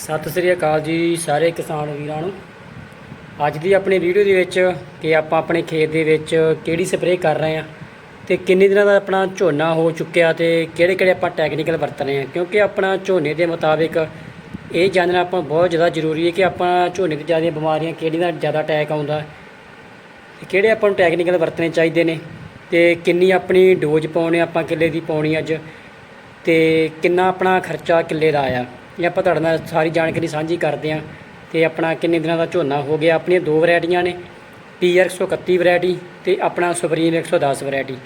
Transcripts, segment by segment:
ਸਤਿ ਸ੍ਰੀ ਅਕਾਲ ਜੀ ਸਾਰੇ ਕਿਸਾਨ ਵੀਰਾਂ ਨੂੰ। ਅੱਜ ਦੀ ਆਪਣੀ ਵੀਡੀਓ ਦੇ ਵਿੱਚ ਕਿ ਆਪਾਂ ਆਪਣੇ ਖੇਤ ਦੇ ਵਿੱਚ ਕਿਹੜੀ ਸਪਰੇਅ ਕਰ ਰਹੇ ਆ ਤੇ ਕਿੰਨੇ ਦਿਨਾਂ ਦਾ ਆਪਣਾ ਝੋਨਾ ਹੋ ਚੁੱਕਿਆ ਤੇ ਕਿਹੜੇ ਕਿਹੜੇ ਆਪਾਂ ਟੈਕਨੀਕਲ ਵਰਤ ਰਹੇ ਆ ਕਿਉਂਕਿ ਆਪਣਾ ਝੋਨੇ ਦੇ ਮੁਤਾਬਿਕ ਇਹ ਜਾਣਨਾ ਆਪਾਂ ਬਹੁਤ ਜ਼ਿਆਦਾ ਜ਼ਰੂਰੀ ਹੈ ਕਿ ਆਪਾਂ ਝੋਨੇ ਤੇ ਜ਼ਿਆਦਾ ਬਿਮਾਰੀਆਂ ਕਿਹੜੀਆਂ ਦਾ ਜ਼ਿਆਦਾ ਅਟੈਕ ਆਉਂਦਾ, ਤੇ ਕਿਹੜੇ ਆਪਾਂ ਨੂੰ ਟੈਕਨੀਕਲ ਵਰਤਣੇ ਚਾਹੀਦੇ ਨੇ, ਤੇ ਕਿੰਨੀ ਆਪਣੀ ਡੋਜ਼ ਪਾਉਣੇ ਆਪਾਂ ਕਿੱਲੇ ਦੀ ਪਾਉਣੀ ਅੱਜ, ਤੇ ਕਿੰਨਾ ਆਪਣਾ ਖਰਚਾ ਕਿੱਲੇ ਦਾ ਆਇਆ। ਇਹ ਆਪਾਂ ਤੁਹਾਡੇ ਨਾਲ ਸਾਰੀ ਜਾਣਕਾਰੀ ਸਾਂਝੀ ਕਰਦੇ ਹਾਂ ਤੇ ਆਪਣਾ ਕਿੰਨੇ ਦਿਨਾਂ ਦਾ ਝੋਨਾ ਹੋ ਗਿਆ, ਆਪਣੀਆਂ ਦੋ ਵੈਰਾਈਟੀਆਂ ਨੇ ਪੀਆਰ 131 ਵੈਰਾਈਟੀ ਤੇ ਆਪਣਾ ਸੁਪਰੀਮ 110 ਵੈਰਾਈਟੀ।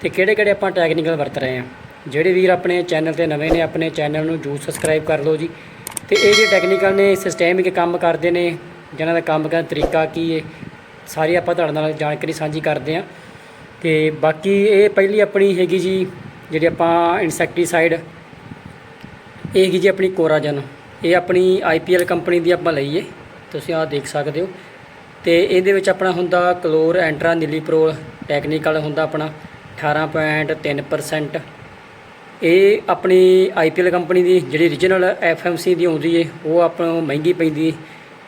ਤੇ ਕਿਹੜੇ ਕਿਹੜੇ ਆਪਾਂ ਟੈਕਨੀਕਲ ਵਰਤ ਰਹੇ ਹਾਂ? ਜਿਹੜੇ ਵੀਰ ਆਪਣੇ ਚੈਨਲ ਤੇ ਨਵੇਂ ਨੇ, ਆਪਣੇ ਚੈਨਲ ਨੂੰ ਜਰੂਰ ਸਬਸਕ੍ਰਾਈਬ ਕਰ ਲਓ ਜੀ। ਤੇ ਇਹ ਜਿਹੜੇ ਟੈਕਨੀਕਲ ਨੇ ਸਿਸਟੈਮਿਕ ਕੰਮ ਕਰਦੇ ਨੇ ਜਿਹਨਾਂ ਦਾ ਕੰਮ ਕਰਨ ਤਰੀਕਾ ਕੀ ਹੈ ਸਾਰੀ ਆਪਾਂ ਤੁਹਾਡੇ ਨਾਲ ਜਾਣਕਾਰੀ ਸਾਂਝੀ ਕਰਦੇ ਹਾਂ। ਤੇ ਬਾਕੀ ਇਹ ਪਹਿਲੀ ਆਪਣੀ ਹੈਗੀ ਜੀ, ਜਿਹੜੀ ਆਪਾਂ ਇਨਸੈਕਟੀਸਾਈਡ ਇਹ ਹੈਗੀ ਜੀ ਆਪਣੀ ਕੋਰਾਜਨ। ਇਹ ਆਪਣੀ ਆਈਪੀਐਲ ਕੰਪਨੀ ਦੀ ਆਪਾਂ ਲਈ ਏ। ਤੁਸੀਂ ਆਹ ਦੇਖ ਸਕਦੇ ਹੋ। ਤੇ ਇਹਦੇ ਵਿੱਚ ਆਪਣਾ ਹੁੰਦਾ ਕਲੋਰ, ਐਂਟਰਾ, ਨੀਲੀਪ੍ਰੋਲ, ਟੈਕਨੀਕਲ ਹੁੰਦਾ ਆਪਣਾ 18.3% ਇਹ ਆਪਣੀ ਆਈਪੀਐਲ ਕੰਪਨੀ ਦੀ ਜਿਹੜੀ ਰੀਜਨਲ ਐਫਐਮਸੀ ਦੀ ਆਉਂਦੀ ਏ, ਉਹ ਆਪਾਂ ਨੂੰ ਮਹਿੰਗੀ ਪੈਂਦੀ ਏ।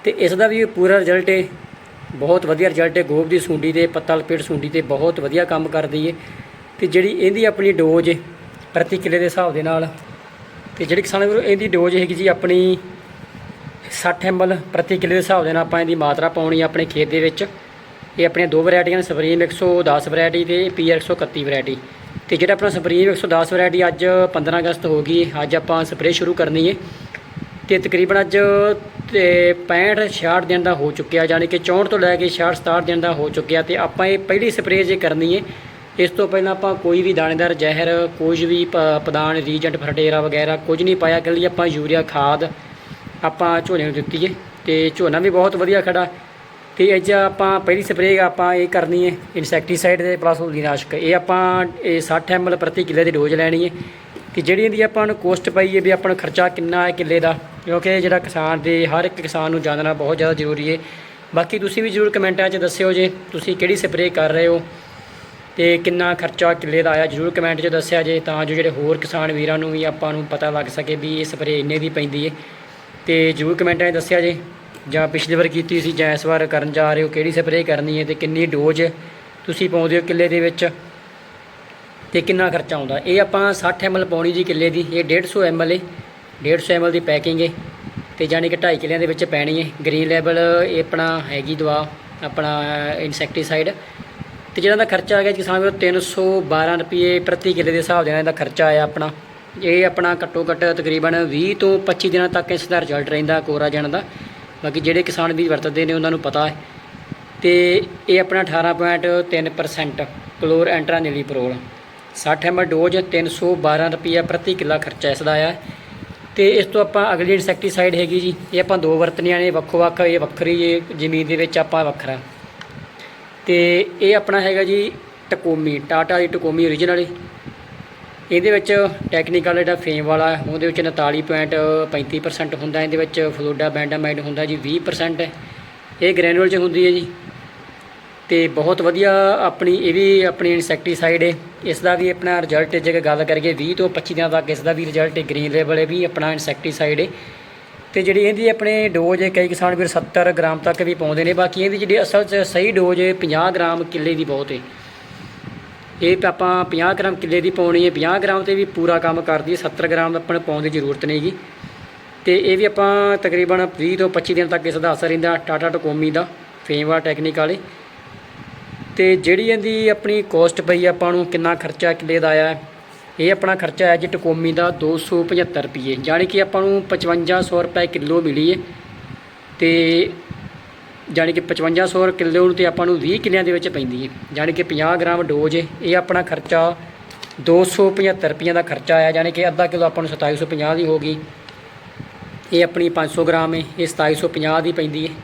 ਤੇ ਇਸ ਦਾ ਵੀ ਪੂਰਾ ਰਿਜ਼ਲਟ ਏ। ਬਹੁਤ ਵਧੀਆ ਰਿਜ਼ਲਟ ਏ। ਗੋਭ ਦੀ ਸੁੰਡੀ ਤੇ ਪੱਤਾ ਲਪੇਟ ਸੁੰਡੀ ਤੇ ਬਹੁਤ ਵਧੀਆ ਕੰਮ ਕਰਦੀ ਏ। ਤੇ ਜਿਹੜੀ ਇਹਦੀ ਆਪਣੀ ਡੋਜ਼ ਪ੍ਰਤੀ ਕਿਲੇ ਦੇ ਹਿਸਾਬ ਦੇ ਨਾਲ ਤੇ ਜਿਹੜੀ ਕਿਸਾਨ ਵੀਰੋ, ਇਹਦੀ ਡੋਜ਼ ਹੈਗੀ ਜੀ ਆਪਣੀ 60 ml ਪ੍ਰਤੀ ਕਿੱਲੇ ਦੇ ਹਿਸਾਬ ਦੇ ਨਾਲ ਆਪਾਂ ਇਹਦੀ ਮਾਤਰਾ ਪਾਉਣੀ ਆ ਆਪਣੇ ਖੇਤ ਦੇ ਵਿੱਚ। ਇਹ ਆਪਣੀਆਂ ਦੋ ਵੈਰਾਈਟੀਆਂ ਨੇ ਸੁਪਰੀਮ 110 ਵੈਰਾਈਟੀ ਤੇ ਪੀਆਰ 131 ਵੈਰਾਈਟੀ। ਤੇ ਜਿਹੜਾ ਆਪਣਾ ਸੁਪਰੀਮ 110 ਵੈਰਾਈਟੀ ਅੱਜ 15 ਅਗਸਤ ਹੋ ਗਈ ਅੱਜ ਆਪਾਂ ਸਪਰੇਅ ਸ਼ੁਰੂ ਕਰਨੀ ਹੈ। ਤੇ ਤਕਰੀਬਨ ਅੱਜ ਤੇ 65 66 ਦਿਨ ਦਾ ਹੋ ਚੁੱਕਿਆ, ਯਾਨੀ ਕਿ 64 ਤੋਂ ਲੈ ਕੇ 66 67 ਦਿਨ ਦਾ ਹੋ ਚੁੱਕਿਆ ਤੇ ਆਪਾਂ ਇਹ ਪਹਿਲੀ ਸਪਰੇਅ ਜੇ ਕਰਨੀ ਹੈ ਇਸ ਤੋਂ ਪਹਿਲਾਂ ਆਪਾਂ ਕੋਈ ਵੀ ਦਾਣੇਦਾਰ ਜ਼ਹਿਰ, ਕੁਝ ਵੀ ਪਦਾਨ, ਰੀਜੈਂਟ, ਫਰਟੇਰਾ ਵਗੈਰਾ ਕੁਝ ਨਹੀਂ ਪਾਇਆ ਕਿ ਲਈ ਆਪਾਂ ਯੂਰੀਆ, ਖਾਦ ਆਪਾਂ ਝੋਨੇ ਨੂੰ ਦਿੱਤੀ ਹੈ ਤੇ ਝੋਨਾ ਵੀ ਬਹੁਤ ਵਧੀਆ ਖੜਾ। ਤੇ ਅੱਜ ਆਪਾਂ ਪਹਿਲੀ ਸਪਰੇਅ ਆਪਾਂ ਇਹ ਕਰਨੀ ਹੈ ਇਨਸੈਕਟੀਸਾਈਡ ਦੇ ਪਲੱਸ ਨਾਸ਼ਕ। ਇਹ ਆਪਾਂ, ਇਹ 60 ml ਪ੍ਰਤੀ ਕਿੱਲੇ ਦੀ ਡੋਜ਼ ਲੈਣੀ ਹੈ ਕਿ ਜਿਹੜੀ ਦੀ ਆਪਾਂ ਨੂੰ ਕੋਸਟ ਪਈ ਹੈ ਵੀ ਆਪਾਂ ਖਰਚਾ ਕਿੰਨਾ ਹੈ ਕਿੱਲੇ ਦਾ, ਕਿਉਂਕਿ ਜਿਹੜਾ ਕਿਸਾਨ ਦੇ, ਹਰ ਇੱਕ ਕਿਸਾਨ ਨੂੰ ਜਾਣਨਾ ਬਹੁਤ ਜ਼ਿਆਦਾ ਜ਼ਰੂਰੀ ਹੈ ਬਾਕੀ ਤੁਸੀਂ ਵੀ ਜ਼ਰੂਰ ਕਮੈਂਟਾਂ 'ਚ ਦੱਸਿਓ ਜੇ ਤੁਸੀਂ ਕਿਹੜੀ ਸਪਰੇਅ ਕਰ ਰਹੇ ਹੋ। ਤੇ ਕਿੰਨਾ ਖਰਚਾ ਕਿੱਲੇ ਦਾ ਆਇਆ, ਜਰੂਰ ਕਮੈਂਟ 'ਚ ਦੱਸਿਆ ਜੇ, ਤਾਂ ਜੋ ਜਿਹੜੇ ਹੋਰ ਕਿਸਾਨ ਵੀਰਾਂ ਨੂੰ ਵੀ ਆਪਾਂ ਨੂੰ ਪਤਾ ਲੱਗ ਸਕੇ ਵੀ ਇਹ ਸਪਰੇਅ ਇੰਨੇ ਦੀ ਪੈਂਦੀ ਹੈ ਤੇ ਜਰੂਰ ਕਮੈਂਟਾਂ 'ਚ ਦੱਸਿਆ ਜੇ, ਜਾਂ ਪਿਛਲੀ ਵਾਰ ਕੀਤੀ ਸੀ, ਜਾਂ ਇਸ ਵਾਰ ਕਰਨ ਜਾ ਰਹੇ ਹੋ, ਕਿਹੜੀ ਸਪਰੇਅ ਕਰਨੀ ਹੈ ਤੇ ਕਿੰਨੀ ਡੋਜ਼ ਤੁਸੀਂ ਪਾਉਂਦੇ ਹੋ ਕਿੱਲੇ ਦੇ ਵਿੱਚ ਤੇ ਕਿੰਨਾ ਖਰਚਾ ਆਉਂਦਾ। ਇਹ ਆਪਾਂ 60 ml ਪਾਉਣੀ ਜੀ ਕਿੱਲੇ ਦੀ, ਇਹ 150 ml ਹੈ 150 ml ਦੀ ਪੈਕਿੰਗ ਏ, ਤੇ ਜਾਨੀ ਕਿ 2.5 ਕਿੱਲਿਆਂ ਦੇ ਵਿੱਚ ਪੈਣੀ ਹੈ ਗ੍ਰੀਨ ਲੈਵਲ ਇਹ ਆਪਣਾ ਹੈਗੀ ਦਵਾ, ਆਪਣਾ ਇਨਸੈਕਟੀਸਾਈਡ ਤੇ ਜਿਹੜਾ ਦਾ ਖਰਚਾ ਆ ਗਿਆ ਕਿਸਾਨ ਵੀਰੋ 312 ਰੁਪਏ ਪ੍ਰਤੀ ਕਿੱਲੇ ਦੇ ਹਿਸਾਬ ਦੇ ਨਾਲ ਇਹਦਾ ਖਰਚਾ ਆਇਆ ਆਪਣਾ। ਇਹ ਆਪਣਾ ਘੱਟੋ ਘੱਟ ਤਕਰੀਬਨ 20 ਤੋਂ 25 ਦਿਨਾਂ ਤੱਕ ਇਸ ਦਾ ਰਿਜ਼ਲਟ ਰਹਿੰਦਾ ਕੋਰਾ ਜਾਣ ਦਾ। ਬਾਕੀ ਜਿਹੜੇ ਕਿਸਾਨ ਵੀ ਵਰਤਦੇ ਨੇ, ਉਹਨਾਂ ਨੂੰ ਪਤਾ ਹੈ। ਤੇ ਇਹ ਆਪਣਾ 18.3% ਕਲੋਰ ਐਂਟਰਾ ਨੀਲੀਪ੍ਰੋਲ 60 ml ਡੋਜ਼ 312 ਰੁਪਏ ਪ੍ਰਤੀ ਕਿੱਲਾ ਖਰਚਾ ਇਸ ਦਾ ਆਇਆ। ਤੇ ਇਸ ਤੋਂ ਆਪਾਂ ਅਗਲੀ ਇਨਸੈਕਟੀਸਾਈਡ ਹੈਗੀ ਜੀ, ਇਹ ਆਪਾਂ ਦੋ ਵਰਤਨੀਆਂ ਨੇ, ਵੱਖੋ ਵੱਖ, ਇਹ ਵੱਖਰੀ, ਇਹ ਜ਼ਮੀਨ ਦੇ ਵਿੱਚ ਆਪਾਂ ਵੱਖਰਾ। ਤੇ ਇਹ ਆਪਣਾ ਹੈਗਾ ਜੀ ਟਕੋਮੀ, ਟਾਟਾ ਦੀ ਟਕੋਮੀ ਓਰੀਜਨਲ ਇਹਦੇ ਵਿੱਚ ਟੈਕਨੀਕਲ ਜਿਹੜਾ ਫੇਮ ਵਾਲਾ, ਉਹਦੇ ਵਿੱਚ 39.35% ਹੁੰਦਾ, ਇਹਦੇ ਵਿੱਚ ਫਲੋਡਾ ਬੈਂਡਾਮਾਈਡ ਹੁੰਦਾ ਜੀ 20% ਹੈ ਇਹ ਗ੍ਰੈਨੂਅਲ 'ਚ ਹੁੰਦੀ ਹੈ ਜੀ। ਤੇ ਬਹੁਤ ਵਧੀਆ ਆਪਣੀ, ਇਹ ਵੀ ਆਪਣੀ ਇਨਸੈਕਟੀਸਾਈਡ ਹੈ ਇਸ ਦਾ ਵੀ ਆਪਣਾ ਰਿਜ਼ਲਟ ਜੇ ਗੱਲ ਕਰੀਏ 20 ਤੋਂ 25 ਦਿਨਾਂ ਤੱਕ ਇਸ ਦਾ ਵੀ ਰਿਜ਼ਲਟ ਗ੍ਰੀਨ ਲੈਵਲ ਹੈ ਵੀ ਆਪਣਾ ਇਨਸੈਕਟੀਸਾਈਡ ਹੈ ਤੇ ਜਿਹੜੀ ਇਹਦੀ ਆਪਣੇ ਡੋਜ਼ ਹੈ, ਕਈ ਕਿਸਾਨ ਵੀਰ 70 ਗ੍ਰਾਮ ਤੱਕ ਵੀ ਪਾਉਂਦੇ ਨੇ, ਬਾਕੀ ਇਹਦੀ ਜਿਹੜੀ ਅਸਲ 'ਚ ਸਹੀ ਡੋਜ਼ ਹੈ 50 ਗ੍ਰਾਮ ਕਿੱਲੇ ਦੀ ਬਹੁਤ ਹੈ। ਇਹ ਆਪਾਂ 50 ਗ੍ਰਾਮ ਕਿੱਲੇ ਦੀ ਪਾਉਣੀ ਹੈ 50 ਗ੍ਰਾਮ ਤੇ ਵੀ ਪੂਰਾ ਕੰਮ ਕਰਦੀ ਹੈ 70 ਗ੍ਰਾਮ ਆਪਾਂ ਨੂੰ ਪਾਉਣ ਦੀ ਜ਼ਰੂਰਤ ਨਹੀਂਗੀ ਤੇ ਇਹ ਵੀ ਆਪਾਂ ਤਕਰੀਬਨ 20 ਤੋਂ 25 ਦਿਨ ਤੱਕ ਇਸ ਦਾ ਅਸਰ ਰਹਿੰਦਾ, ਟਾਟਾ ਟਕੋਮੀ ਦਾ, ਫੇਮਵਾ ਟੈਕਨੀਕ ਵਾਲੇ। ਤੇ ਜਿਹੜੀ ਇਹਦੀ ਆਪਣੀ ਕੋਸਟ ਪਈ ਆਪਾਂ ਨੂੰ, ਕਿੰਨਾ ਖਰਚਾ ਕਿੱਲੇ ਦਾ ਆਇਆ ਇਹ ਆਪਣਾ ਖਰਚਾ ਹੈ ਜੀ ਟਕੋਮੀ ਦਾ 275 ਰੁਪਏ ਯਾਨੀ ਕਿ ਆਪਾਂ ਨੂੰ 5500 ਰੁਪਏ ਕਿਲੋ ਮਿਲੀ ਹੈ। ਤੇ ਯਾਨੀ ਕਿ 5500 ਕਿਲੋ ਨੂੰ ਤੇ ਆਪਾਂ ਨੂੰ 20 ਕਿੱਲਿਆਂ ਦੇ ਵਿੱਚ ਪੈਂਦੀ ਹੈ। ਯਾਨੀ ਕਿ 50 ਗ੍ਰਾਮ ਡੋਜ਼ ਇਹ ਆਪਣਾ ਖਰਚਾ 275 ਰੁਪਈਆਂ ਦਾ ਖਰਚਾ ਆਇਆ ਯਾਨੀ ਕਿ ਅੱਧਾ ਕਿਲੋ ਆਪਾਂ ਨੂੰ 2750 ਦੀ ਹੋ ਗਈ। ਇਹ ਆਪਣੀ 500 ਗ੍ਰਾਮ ਹੈ, ਇਹ 2750 ਦੀ ਪੈਂਦੀ ਹੈ।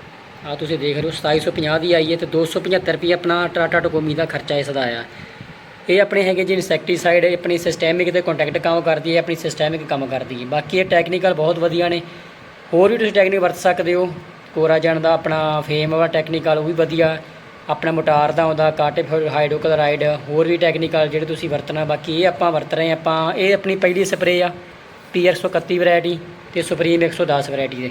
ਆ ਤੁਸੀਂ ਦੇਖ ਰਹੇ ਹੋ 2750 ਦੀ ਆਈ ਹੈ ਤੇ 275 ਰੁਪਏ ਆਪਣਾ ਟਾਟਾ ਟਕੋਮੀ ਦਾ ਖਰਚਾ ਇਸ ਦਾ ਆਇਆ। ਇਹ ਆਪਣੇ ਹੈਗੇ ਜੀ ਇਨਸੈਕਟੀਸਾਈਡ ਆਪਣੀ ਸਿਸਟੈਮਿਕ ਤੇ ਕੰਟੈਕਟ ਕੰਮ ਕਰਦੀ ਹੈ ਆਪਣੀ ਸਿਸਟੈਮਿਕ ਕੰਮ ਕਰਦੀ ਹੈ। ਬਾਕੀ ਇਹ ਟੈਕਨੀਕਲ ਬਹੁਤ ਵਧੀਆ ਨੇ। ਹੋਰ ਵੀ ਤੁਸੀਂ ਟੈਕਨੀਕ ਵਰਤ ਸਕਦੇ ਹੋ। ਕੋਰਾਜਨ ਦਾ ਆਪਣਾ ਫੇਮ ਵਾ ਟੈਕਨੀਕਲ ਉਹ ਵੀ ਵਧੀਆ। ਆਪਣਾ ਮੋਟਾਰ ਦਾ ਆਉਂਦਾ, ਕਾਟੇ ਹਾਈਡਰੋਕਲੋਰਾਈਡ ਹੋਰ ਵੀ ਟੈਕਨੀਕਲ ਜਿਹੜੇ ਤੁਸੀਂ ਵਰਤਣਾ। ਬਾਕੀ ਇਹ ਆਪਾਂ ਵਰਤ ਰਹੇ ਹਾਂ, ਆਪਾਂ ਇਹ ਆਪਣੀ ਪਹਿਲੀ ਸਪਰੇਅ ਆ ਪੀਆਰ 131 ਵੈਰਾਈਟੀ ਤੇ ਸੁਪਰੀਮ 110 ਵੈਰਾਈਟੀ ਦੇ।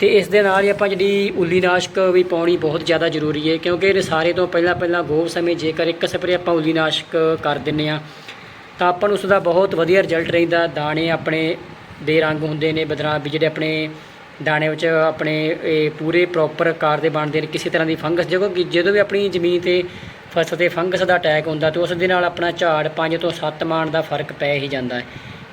ਤੇ ਇਸ ਦੇ ਨਾਲ ਹੀ ਆਪਾਂ ਜਿਹੜੀ ਉੱਲੀਨਾਸ਼ਕ ਵੀ ਪਾਉਣੀ ਬਹੁਤ ਜ਼ਿਆਦਾ ਜ਼ਰੂਰੀ ਹੈ, ਕਿਉਂਕਿ ਇਹ ਸਾਰੇ ਤੋਂ ਪਹਿਲਾਂ ਪਹਿਲਾਂ ਗੋਭ ਸਮੇਂ ਜੇਕਰ ਇੱਕ ਸਪਰੇ ਆਪਾਂ ਉੱਲੀਨਾਸ਼ਕ ਕਰ ਦਿੰਨੇ ਆ ਤਾਂ ਆਪਾਂ ਨੂੰ ਉਸ ਦਾ ਬਹੁਤ ਵਧੀਆ ਰਿਜ਼ਲਟ ਰਹਿੰਦਾ, ਦਾਣੇ ਆਪਣੇ ਦੇ ਰੰਗ ਹੁੰਦੇ ਨੇ ਬਦਰਾ ਵੀ ਜਿਹੜੇ ਆਪਣੇ ਦਾਣੇ ਵਿੱਚ ਆਪਣੇ ਇਹ ਪੂਰੇ ਪ੍ਰੋਪਰ ਆਕਾਰ ਦੇ ਬਣਦੇ ਨੇ, ਕਿਸੇ ਤਰ੍ਹਾਂ ਦੀ ਫੰਗਸ ਜਦੋਂ ਕਿ ਜਦੋਂ ਵੀ ਆਪਣੀ ਜ਼ਮੀਨ ਤੇ ਫਸਲ ਤੇ ਫੰਗਸ ਦਾ ਅਟੈਕ ਹੁੰਦਾ, ਤੇ ਉਸ ਦੇ ਨਾਲ ਆਪਣਾ ਝਾੜ 5 ਤੋਂ 7 ਮਾਣ ਦਾ ਫ਼ਰਕ ਪੈ ਹੀ ਜਾਂਦਾ ਹੈ।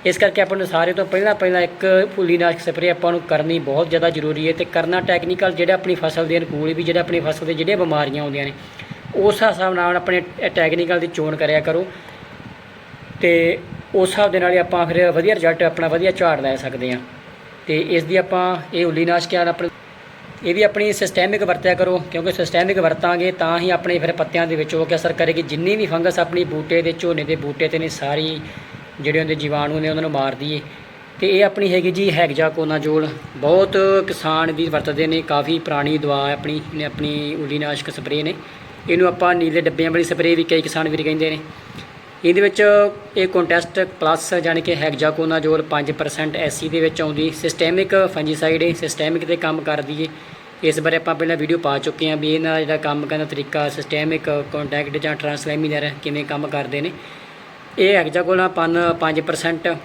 ਇਸ ਕਰਕੇ ਆਪਾਂ ਨੂੰ ਸਾਰੇ ਤੋਂ ਪਹਿਲਾਂ ਪਹਿਲਾਂ ਇੱਕ ਫੁੱਲੀਨਾਸ਼ਕ ਸਪਰੇਅ ਆਪਾਂ ਨੂੰ ਕਰਨੀ ਬਹੁਤ ਜ਼ਿਆਦਾ ਜ਼ਰੂਰੀ ਹੈ ਤੇ ਕਰਨਾ ਟੈਕਨੀਕਲ ਜਿਹੜਾ ਆਪਣੀ ਫਸਲ ਦੇ ਅਨੁਕੂਲ ਵੀ ਜਿਹੜਾ ਆਪਣੀ ਫਸਲ ਦੇ ਜਿਹੜੀਆਂ ਬਿਮਾਰੀਆਂ ਆਉਂਦੀਆਂ ਨੇ, ਉਸ ਹਿਸਾਬ ਨਾਲ ਆਪਣੇ ਟੈਕਨੀਕਲ ਦੀ ਚੋਣ ਕਰਿਆ ਕਰੋ ਤੇ ਉਸ ਹਿਸਾਬ ਦੇ ਨਾਲ ਹੀ ਆਪਾਂ ਫਿਰ ਵਧੀਆ ਰਿਜ਼ਲਟ ਆਪਣਾ ਵਧੀਆ ਝਾੜ ਲੈ ਸਕਦੇ ਹਾਂ ਤੇ ਇਸ ਦੀ ਆਪਾਂ ਇਹ ਉੱਲੀਨਾਸ਼ਕ ਆ ਆਪਣੇ ਇਹ ਵੀ ਆਪਣੀ ਸਿਸਟੈਮਿਕ ਵਰਤਿਆ ਕਰੋ ਕਿਉਂਕਿ ਸਿਸਟੈਮਿਕ ਵਰਤਾਂਗੇ ਤਾਂ ਹੀ ਆਪਣੇ ਫਿਰ ਪੱਤਿਆਂ ਦੇ ਵਿੱਚ ਉਹ ਕਿ ਅਸਰ ਕਰੇਗੀ, ਜਿੰਨੀ ਵੀ ਫੰਗਸ ਆਪਣੀ ਬੂਟੇ ਦੇ ਝੋਨੇ ਦੇ ਬੂਟੇ ਤੇ ਨੇ ਸਾਰੀ ਜਿਹੜੇ ਉਹਦੇ ਜੀਵਾਣੂ ਨੇ ਉਹਨਾਂ ਨੂੰ ਮਾਰਦੀ ਏ ਤੇ ਇਹ ਆਪਣੀ ਹੈਗੀ ਜੀ ਹੈਗਜਾ ਕੋਨਾਜੋਲ ਬਹੁਤ ਕਿਸਾਨ ਵੀ ਵਰਤਦੇ ਨੇ, ਕਾਫੀ ਪੁਰਾਣੀ ਦਵਾ ਆਪਣੀ ਇਹਨੇ ਆਪਣੀ ਉਲੀਨਾਸ਼ਕ ਸਪਰੇਅ ਨੇ। ਇਹਨੂੰ ਆਪਾਂ ਨੀਲੇ ਡੱਬਿਆਂ ਵਾਲੀ ਸਪਰੇਅ ਵੀ ਕਈ ਕਿਸਾਨ ਵੀਰ ਕਹਿੰਦੇ ਨੇ। ਇਹਦੇ ਵਿੱਚ ਇਹ ਕੰਟੈਸਟ ਪਲੱਸ ਜਾਣੀ ਕਿ ਹੈਗਜ਼ਾਕੋਨਾਜੋਲ 5% ਐਸੀ ਦੇ ਵਿੱਚ ਆਉਂਦੀ। ਸਿਸਟੈਮਿਕ ਫੰਜੀਸਾਈਡ ਹੈ ਸਿਸਟੈਮਿਕ ਤੇ ਕੰਮ ਕਰਦੀ ਹੈ ਇਸ ਬਾਰੇ ਆਪਾਂ ਪਹਿਲਾਂ ਵੀਡੀਓ ਪਾ ਚੁੱਕੇ ਹਾਂ ਵੀ ਇਹਨਾਂ ਦਾ ਜਿਹੜਾ ਕੰਮ ਕਰਨ ਦਾ ਤਰੀਕਾ ਸਿਸਟੈਮਿਕ ਕੰਟੈਕਟ ਜਾਂ ਟ੍ਰਾਂਸਲੈਮੀਨਰ ਕਿਵੇਂ ਕੰਮ ਕਰਦੇ ਨੇ। ਇਹ ਹੈਗਜ਼ਾਕੋਨਾ 5%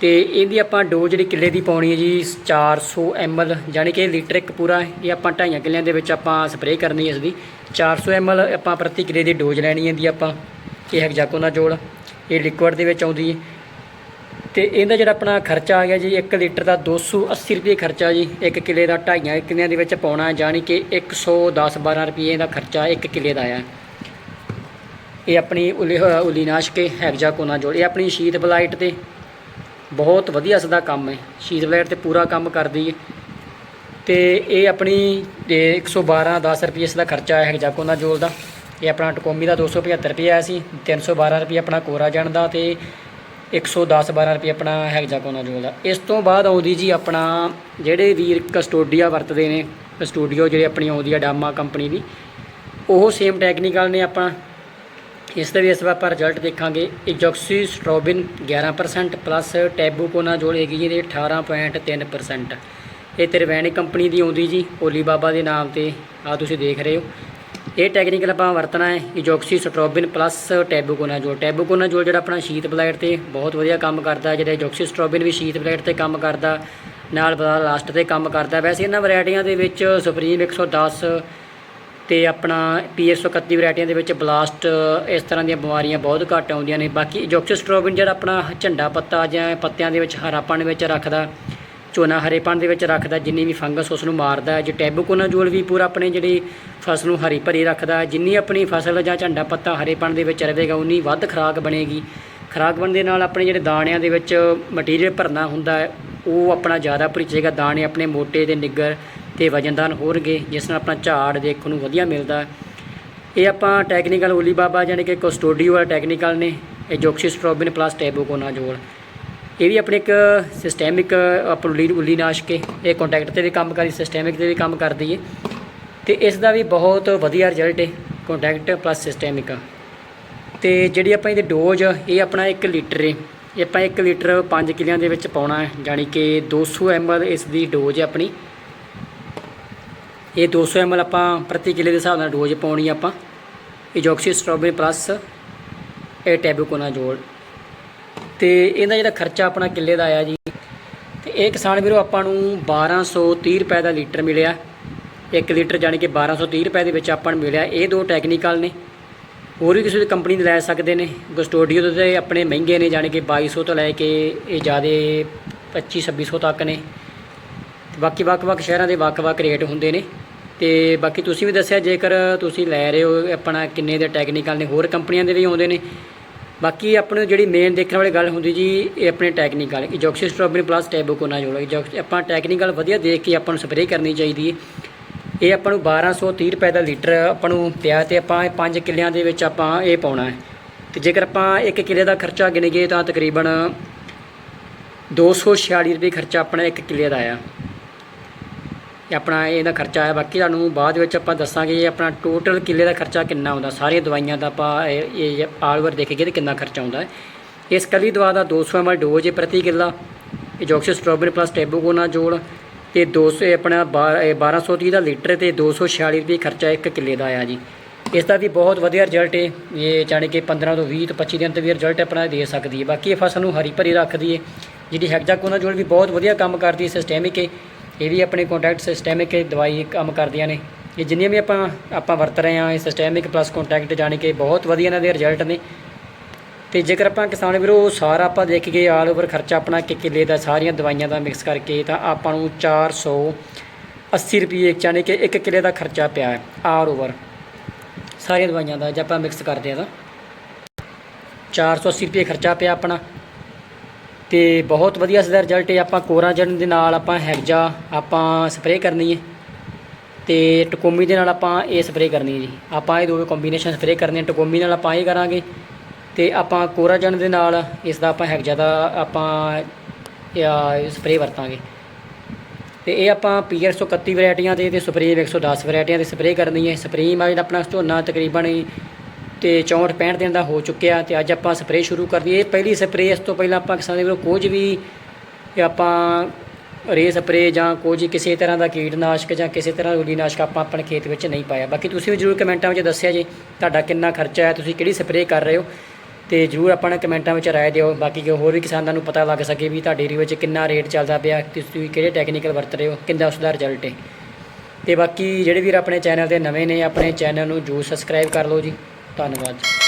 ਤੇ ਇਹਦੀ ਆਪਾਂ ਡੋਜ਼ ਜਿਹੜੀ ਕਿੱਲੇ ਦੀ ਪਾਉਣੀ ਹੈ ਜੀ 400 ml, ਜਾਣੀ ਕਿ ਲੀਟਰ ਇੱਕ ਪੂਰਾ। ਇਹ ਆਪਾਂ ਢਾਈਆਂ ਕਿੱਲਿਆਂ ਦੇ ਵਿੱਚ ਆਪਾਂ ਸਪਰੇਅ ਕਰਨੀ ਹੈ ਇਸ ਦੀ। 400 ml ਆਪਾਂ ਪ੍ਰਤੀ ਕਿੱਲੇ ਦੀ ਡੋਜ਼ ਲੈਣੀ ਹੈ ਦੀ ਆਪਾਂ। ਇਹ ਹੈਗਜ਼ਾਕੋਨਾ ਜੋਲ ਇਹ ਲਿਕੁਇਡ ਦੇ ਵਿੱਚ ਆਉਂਦੀ ਹੈ। ਤੇ ਇਹਦਾ ਜਿਹੜਾ ਆਪਣਾ ਖਰਚਾ ਆ ਗਿਆ ਜੀ 1 ਲੀਟਰ ਦਾ 280 ਰੁਪਏ ਖਰਚਾ ਜੀ। ਇੱਕ ਕਿੱਲੇ ਦਾ ਢਾਈਆਂ ਕਿੱਲਿਆਂ ਦੇ ਵਿੱਚ ਪਾਉਣਾ ਹੈ ਜਾਣੀ ਕਿ 110 12 ਰੁਪਏ ਦਾ ਖਰਚਾ ਇੱਕ ਕਿੱਲੇ ਦਾ ਆ। ਇਹ ਆਪਣੀ ਉਲੀ ਹੈਗਜਾ ਕੋਨਾ ਜੋਲ ਇਹ ਆਪਣੀ ਸ਼ੀਤ ਬਲਾਈਟ ਤੇ ਬਹੁਤ ਵਧੀਆ ਇਸ ਕੰਮ ਹੈ। ਸ਼ੀਤ ਬਲਾਈਟ ਤੇ ਪੂਰਾ ਕੰਮ ਕਰਦੀ ਹੈ। ਤੇ ਇਹ ਆਪਣੀ ਤੇ 112 10 ਰੁਪਏ ਇਸ ਦਾ ਖਰਚਾ ਹੈਗਜ਼ਾ ਕੋਨਾ ਜੋਲ ਦਾ। ਇਹ ਆਪਣਾ ਟਕੋਮੀ ਦਾ 275 ਰੁਪਏ ਆਇਆ ਸੀ। 312 ਰੁਪਏ ਆਪਣਾ ਕੋਰਾ ਜਾਣ ਦਾ ਤੇ 110 12 ਰੁਪਏ ਆਪਣਾ ਹੈਗਜ਼ਾ ਹੈਗਜ਼ਾਕੋਨਾ ਜੋਲ ਦਾ। ਇਸ ਤੋਂ ਬਾਅਦ ਆਉਂਦੀ ਜੀ ਆਪਣਾ ਜਿਹੜੇ ਵੀਰ ਕਸਟੋਡੀਆ ਵਰਤਦੇ ਨੇ, ਕਸਟੋਡੀਓ ਜਿਹੜੇ ਆਪਣੀ ਆਉਂਦੀ ਆ ਡਾਮਾ ਕੰਪਨੀ ਦੀ, ਉਹ ਸੇਮ ਟੈਕਨੀਕਲ ਨੇ ਆਪਾਂ। ਇਸ ਦਾ ਵੀ ਇਸ ਵਾਰ ਆਪਾਂ ਰਿਜ਼ਲਟ ਦੇਖਾਂਗੇ ਇਜੋਕਸੀ ਸਟ੍ਰੋਬਿਨ 11% ਪਲੱਸ ਟੈਬੂਕੋਨਾ ਜੋੜ ਹੈਗੀ ਜੀ, ਇਹਦੇ 18.3% ਇਹ ਤਿਰਵੈਣੀ ਕੰਪਨੀ ਦੀ ਆਉਂਦੀ ਜੀ ਓਲੀ ਬਾਬਾ ਦੇ ਨਾਮ ਤੇ ਆ ਤੁਸੀਂ ਦੇਖ ਰਹੇ ਹੋ। ਇਹ ਟੈਕਨੀਕਲ ਆਪਾਂ ਵਰਤਣਾ ਹੈ ਇਜੋਕਸੀ ਸਟ੍ਰੋਬਿਨ ਪਲੱਸ ਟੈਬੂਕੋਨਾ ਜੋੜ। ਟੈਬੂਕੋਨਾ ਜੋੜ ਜਿਹੜਾ ਆਪਣਾ ਸ਼ੀਤ ਬਲੈਡ ਤੇ ਬਹੁਤ ਵਧੀਆ ਕੰਮ ਕਰਦਾ, ਜਿਹੜਾ ਇਜੋਕਸੀ ਸਟ੍ਰੋਬਿਨ ਵੀ ਸ਼ੀਤ ਬਲੈਡ ਤੇ ਕੰਮ ਕਰਦਾ, ਨਾਲ ਬਲਾ ਲਾਸਟ ਤੇ ਕੰਮ ਕਰਦਾ। ਵੈਸੇ ਇਹਨਾਂ ਵੈਰਾਈਟੀਆਂ ਦੇ ਵਿੱਚ ਸੁਪਰੀਮ 110 ਤੇ ਆਪਣਾ ਪੀਐਸ 31 ਵੈਰਾਈਟੀਆਂ ਦੇ ਵਿੱਚ ਬਲਾਸਟ, ਇਸ ਤਰ੍ਹਾਂ ਦੀਆਂ ਬਿਮਾਰੀਆਂ ਬਹੁਤ ਘੱਟ ਆਉਂਦੀਆਂ ਨੇ। ਬਾਕੀ ਇਜੋਕਸਿਸਟ੍ਰੋਬਿਨ ਜਿਹੜਾ ਆਪਣਾ ਝੰਡਾ ਪੱਤਾ ਜਾਂ ਪੱਤਿਆਂ ਦੇ ਵਿੱਚ ਹਰਾਪਣ ਵਿੱਚ ਰੱਖਦਾ, ਝੋਨਾ ਹਰੇਪਣ ਦੇ ਵਿੱਚ ਰੱਖਦਾ, ਜਿੰਨੀ ਵੀ ਫੰਗਸ ਉਸ ਨੂੰ ਮਾਰਦਾ ਜੇ ਟੈਬੂਕੋਨਾਜੋਲ ਵੀ ਪੂਰਾ ਆਪਣੇ ਜਿਹੜੀ ਫਸਲ ਨੂੰ ਹਰੀ ਭਰੀ ਰੱਖਦਾ, ਜਿੰਨੀ ਆਪਣੀ ਫਸਲ ਜਾਂ ਝੰਡਾ ਪੱਤਾ ਹਰੇਪਣ ਦੇ ਵਿੱਚ ਰਹੇਗਾ, ਉਨੀ ਵੱਧ ਖੁਰਾਕ ਬਣੇਗੀ। ਖੁਰਾਕ ਬਣਨ ਦੇ ਨਾਲ ਆਪਣੇ ਜਿਹੜੇ ਦਾਣਿਆਂ ਦੇ ਵਿੱਚ ਮਟੀਰੀਅਲ ਭਰਨਾ ਹੁੰਦਾ ਉਹ ਆਪਣਾ ਜ਼ਿਆਦਾ ਭਰੀਚੇਗਾ। ਦਾਣੇ ਆਪਣੇ ਮੋਟੇ ਤੇ ਨਿੱਗਰ ਤੇ ਵਜ਼ਨਦਾਨ ਹੋਣਗੇ, ਜਿਸ ਨਾਲ ਆਪਣਾ ਝਾੜ ਦੇਖਣ ਨੂੰ ਵਧੀਆ ਮਿਲਦਾ। ਇਹ ਆਪਾਂ ਟੈਕਨੀਕਲ ਓਲੀ ਬਾਬਾ ਯਾਨੀ ਕਿ ਕਸਟੋਡੀਓ ਵਾਲਾ ਟੈਕਨੀਕਲ ਨੇ, ਇਹ ਜੋਕਸੀਸਟ੍ਰੋਬਿਨ ਪਲੱਸ ਟੈਬੋਕੋਨਾ ਜੋਲ ਇਹ ਵੀ ਆਪਣੇ ਇੱਕ ਸਿਸਟੈਮਿਕ ਆਪਣੀ ਉਲੀ ਨਾਸ਼ਕ ਹੈ ਇਹ ਕੰਟੈਕਟ ਤੇ ਵੀ ਕੰਮ ਕਰਦੀ ਸਿਸਟੈਮਿਕ ਤੇ ਵੀ ਕੰਮ ਕਰਦੀ ਹੈ ਤੇ ਇਸ ਦਾ ਵੀ ਬਹੁਤ ਵਧੀਆ ਰਿਜ਼ਲਟ ਏ ਕੰਟੈਕਟ ਪਲੱਸ ਸਿਸਟੈਮਿਕ ਤੇ ਜਿਹੜੀ ਆਪਾਂ ਇਹਦੀ ਡੋਜ਼ ਇਹ ਆਪਣਾ 1 ਲੀਟਰ ਏ। ਇਹ ਆਪਾਂ 1 ਲੀਟਰ 5 ਕਿਲਿਆਂ ਦੇ ਵਿੱਚ ਪਾਉਣਾ ਹੈ ਜਾਣੀ ਕਿ 200 ml ਇਸ ਦੀ ਡੋਜ਼ ਹੈ ਆਪਣੀ। ਇਹ 200 ml ਆਪਾਂ ਪ੍ਰਤੀ ਕਿਲੇ ਦੇ ਹਿਸਾਬ ਨਾਲ ਡੋਜ਼ ਪਾਉਣੀ ਆ ਆਪਾਂ। ਇਜੋਕਸੀ ਸਟ੍ਰੋਬੇਰੀ ਪਲੱਸ ਇਹ ਟੈਬੂਕੋਨਾ ਟੈਬੂਕੋਨਾਜੋਲ ਤੇ ਇਹਦਾ ਜਿਹੜਾ ਖਰਚਾ ਆਪਣਾ ਕਿੱਲੇ ਦਾ ਆਇਆ ਜੀ, ਤੇ ਇਹ ਕਿਸਾਨ ਵੀਰੋ ਆਪਾਂ ਨੂੰ 1230 ਰੁਪਏ ਦਾ ਲੀਟਰ ਮਿਲਿਆ। 1 ਲੀਟਰ ਜਾਣੀ ਕਿ 1230 ਰੁਪਏ ਦੇ ਵਿੱਚ ਆਪਾਂ ਨੂੰ ਮਿਲਿਆ। ਇਹ ਦੋ ਟੈਕਨੀਕਲ ਨੇ। ਹੋਰ ਵੀ ਕਿਸੇ ਦੀ ਕੰਪਨੀ ਦੇ ਲੈ ਸਕਦੇ ਨੇ। ਗਸਟੋਡੀਓ ਦੇ ਤੇ ਆਪਣੇ ਮਹਿੰਗੇ ਨੇ, ਜਾਣੀ ਕਿ 2200 ਤੋਂ ਲੈ ਕੇ ਇਹ ਜ਼ਿਆਦੇ 25 2600 ਤੱਕ ਨੇ। ਬਾਕੀ ਵੱਖ-ਵੱਖ ਸ਼ਹਿਰਾਂ ਦੇ ਵੱਖ-ਵੱਖ ਰੇਟ ਹੁੰਦੇ ਨੇ। ਤੇ ਬਾਕੀ ਤੁਸੀਂ ਵੀ ਦੱਸਿਆ, ਜੇਕਰ ਤੁਸੀਂ ਲੈ ਰਹੇ ਹੋ ਆਪਣਾ ਕਿੰਨੇ ਦੇ ਟੈਕਨੀਕਲ ਨੇ, ਹੋਰ ਕੰਪਨੀਆਂ ਦੇ ਵੀ ਆਉਂਦੇ ਨੇ। ਬਾਕੀ ਆਪਣੇ ਜਿਹੜੀ ਮੇਨ ਦੇਖਣ ਵਾਲੀ ਗੱਲ ਹੁੰਦੀ ਜੀ, ਇਹ ਆਪਣੇ technical azoxystrobin plus tebuconazole. ਆਪਾਂ ਟੈਕਨੀਕਲ ਵਧੀਆ ਦੇਖ ਕੇ ਆਪਾਂ ਨੂੰ ਸਪਰੇਅ ਕਰਨੀ ਚਾਹੀਦੀ ਹੈ। ਇਹ ਆਪਾਂ ਨੂੰ 1230 ਰੁਪਏ ਦਾ ਲੀਟਰ ਆਪਾਂ ਨੂੰ ਪਿਆ ਤੇ ਆਪਾਂ 5 ਕਿੱਲਿਆਂ ਦੇ ਵਿੱਚ ਆਪਾਂ ਇਹ ਪਾਉਣਾ ਹੈ। ਤੇ ਜੇਕਰ ਆਪਾਂ 1 ਕਿੱਲੇ ਦਾ ਖਰਚਾ ਗਿਣਗੇ ਤਾਂ ਤਕਰੀਬਨ 246 ਰੁਪਏ ਖਰਚਾ ਆਪਣਾ 1 ਕਿੱਲੇ ਦਾ ਆਇਆ। ਇਹ ਆਪਣਾ ਇਹਦਾ ਖਰਚਾ ਆਇਆ ਬਾਕੀ ਤੁਹਾਨੂੰ ਬਾਅਦ ਵਿੱਚ ਆਪਾਂ ਦੱਸਾਂਗੇ ਆਪਣਾ ਟੋਟਲ ਕਿੱਲੇ ਦਾ ਖਰਚਾ ਕਿੰਨਾ ਆਉਂਦਾ। ਸਾਰੀਆਂ ਦਵਾਈਆਂ ਦਾ ਆਪਾਂ ਇਹ ਇਹ ਆਲ ਓਵਰ ਦੇਖੀਏ ਤੇ ਕਿੰਨਾ ਖਰਚਾ ਆਉਂਦਾ ਹੈ। ਇਸ ਕੱਲੀ ਦਵਾ ਦਾ 200 ml ਡੋਜ਼ ਹੈ ਪ੍ਰਤੀ ਕਿੱਲਾ ਇਜੋਕਸਿਸ ਸਟ੍ਰਾਬੇਰੀ ਪਲੱਸ ਟੈਬੂਕੋਨਾ ਜੋੜ ਤੇ 200 ਇਹ ਆਪਣਾ ਬਾ- ਇਹ 1230 ਦਾ ਲੀਟਰ ਤੇ 246 ਰੁਪਏ ਖਰਚਾ ਇੱਕ ਕਿੱਲੇ ਦਾ ਆਇਆ ਜੀ। ਇਸ ਦਾ ਵੀ ਬਹੁਤ ਵਧੀਆ ਰਿਜ਼ਲਟ ਹੈ ਇਹ ਜਾਣੀ ਕਿ 15 ਤੋਂ 20 ਤੋਂ 25 ਦਿਨ ਤੇ ਵੀ ਰਿਜ਼ਲਟ ਆਪਣਾ ਦੇ ਸਕਦੀ ਹੈ ਬਾਕੀ ਇਹ ਫਸਲ ਨੂੰ ਹਰੀ ਭਰੀ ਰੱਖਦੀ ਹੈ ਜਿਹੜੀ ਹੈਗਜ਼ਾਕੋਨਾ ਜੋੜ ਵੀ ਬਹੁਤ ਵਧੀਆ ਕੰਮ ਕਰਦੀ ਹੈ ਸਿਸਟੈਮਿਕ ਹੈ ਇਹ ਵੀ ਆਪਣੇ ਕੰਟੈਕਟ ਸਿਸਟੈਮਿਕ ਦਵਾਈ ਕੰਮ ਕਰਦੀਆਂ ਨੇ। ਇਹ ਜਿੰਨੀਆਂ ਵੀ ਆਪਾਂ ਆਪਾਂ ਵਰਤ ਰਹੇ ਹਾਂ, ਇਹ ਸਿਸਟੈਮਿਕ ਪਲੱਸ ਕੰਟੈਕਟ ਜਾਣੀ ਕਿ ਬਹੁਤ ਵਧੀਆ ਇਹਨਾਂ ਦੇ ਰਿਜ਼ਲਟ ਨੇ। ਤੇ ਜੇਕਰ ਆਪਾਂ ਕਿਸਾਨ ਵੀਰੋ ਸਾਰਾ ਆਪਾਂ ਦੇਖ ਗਏ ਆਲ ਓਵਰ ਖਰਚਾ ਆਪਣਾ ਕਿ ਕਿੱਲੇ ਦਾ ਸਾਰੀਆਂ ਦਵਾਈਆਂ ਦਾ ਮਿਕਸ ਕਰਕੇ ਤਾਂ ਆਪਾਂ ਨੂੰ 480 ਰੁਪਏ ਜਾਣੀ ਕਿ ਇੱਕ ਕਿੱਲੇ ਦਾ ਖਰਚਾ ਪਿਆ ਹੈ, ਆਲ ਓਵਰ ਸਾਰੀਆਂ ਦਵਾਈਆਂ ਦਾ ਜੇ ਆਪਾਂ ਮਿਕਸ ਕਰਦੇ ਆ ਤਾਂ। 480 ਰੁਪਏ ਖਰਚਾ ਪਿਆ ਆਪਣਾ। ਤੇ ਬਹੁਤ ਵਧੀਆ ਇਸ ਦਾ ਰਿਜ਼ਲਟ ਹੈ ਆਪਾਂ ਕੋਰਾਜਨ ਦੇ ਨਾਲ ਆਪਾਂ ਹੈਗਜਾ ਆਪਾਂ ਸਪਰੇਅ ਕਰਨੀ ਹੈ ਤੇ ਟਕੋਮੀ ਦੇ ਨਾਲ ਆਪਾਂ ਇਹ ਸਪਰੇਅ ਕਰਨੀ ਹੈ ਜੀ। ਆਪਾਂ ਇਹ ਦੋਵੇਂ ਕੰਬੀਨੇਸ਼ਨ ਸਪਰੇਅ ਕਰਨੀ ਹੈ। ਟਕੋਮੀ ਨਾਲ ਆਪਾਂ ਇਹ ਕਰਾਂਗੇ ਤੇ ਆਪਾਂ ਕੋਰਾਜਨ ਦੇ ਨਾਲ ਇਸ ਦਾ ਆਪਾਂ ਹੈਗਜਾ ਦਾ ਆਪਾਂ ਸਪਰੇਅ ਵਰਤਾਂਗੇ। ਤੇ ਇਹ ਆਪਾਂ ਪੀਆਰ 131 ਵੈਰਾਈਟੀਆਂ ਦੇ ਤੇ ਸਪਰੇਅ 110 ਵੈਰਾਈਟੀਆਂ ਦੇ ਸਪਰੇਅ ਕਰਨੀ ਹੈ। ਸਪਰੇਅ ਮਾਈਡ ਆਪਣਾ ਝੋਨਾ ਤਕਰੀਬਨ ਤੇ 64 65 ਦਿਨ ਦਾ ਹੋ ਚੁੱਕਿਆ ਤੇ ਅੱਜ ਆਪਾਂ ਸਪਰੇਅ ਸ਼ੁਰੂ ਕਰ ਦਈਏ। ਇਹ ਪਹਿਲੀ ਸਪਰੇਅ, ਇਸ ਤੋਂ ਪਹਿਲਾਂ ਆਪਾਂ ਕਿਸਾਨ ਦੇ ਵੱਲੋਂ ਕੁਝ ਵੀ ਆਪਾਂ ਰੇ ਸਪਰੇਅ ਜਾਂ ਕੁਝ ਕਿਸੇ ਤਰ੍ਹਾਂ ਦਾ ਕੀਟਨਾਸ਼ਕ ਜਾਂ ਕਿਸੇ ਤਰ੍ਹਾਂ ਦਾ ਕੀਟਨਾਸ਼ਕ ਆਪਾਂ ਆਪਣੇ ਖੇਤ ਵਿੱਚ ਨਹੀਂ ਪਾਇਆ। ਬਾਕੀ ਤੁਸੀਂ ਵੀ ਜਰੂਰ ਕਮੈਂਟਾਂ ਵਿੱਚ ਦੱਸਿਆ ਜੀ ਤੁਹਾਡਾ ਕਿੰਨਾ ਖਰਚਾ ਹੈ, ਤੁਸੀਂ ਕਿਹੜੀ ਸਪਰੇਅ ਕਰ ਰਹੇ ਹੋ ਤੇ ਜਰੂਰ ਆਪਾਂ ਕਮੈਂਟਾਂ ਵਿੱਚ ਰਾਏ ਦਿਓ। ਬਾਕੀ ਕਿ ਹੋਰ ਵੀ ਕਿਸਾਨਾਂ ਨੂੰ ਪਤਾ ਲੱਗ ਸਕੇ ਵੀ ਤੁਹਾਡੇ ਏਰੀਆ ਵਿੱਚ ਕਿੰਨਾ ਰੇਟ ਚੱਲਦਾ ਪਿਆ, ਤੁਸੀਂ ਕਿਹੜੇ ਟੈਕਨੀਕਲ ਵਰਤ ਰਹੇ ਹੋ ਕਿੰਨਾ ਉਸ ਦਾ ਰਿਜ਼ਲਟ ਹੈ। ਤੇ ਬਾਕੀ ਜਿਹੜੇ ਵੀਰ ਆਪਣੇ ਚੈਨਲ ਤੇ ਨਵੇਂ ਨੇ, ਆਪਣੇ ਚੈਨਲ ਨੂੰ ਜਰੂਰ ਸਬਸਕ੍ਰਾਈਬ ਕਰ ਲਓ ਜੀ। ਧੰਨਵਾਦ ਜੀ।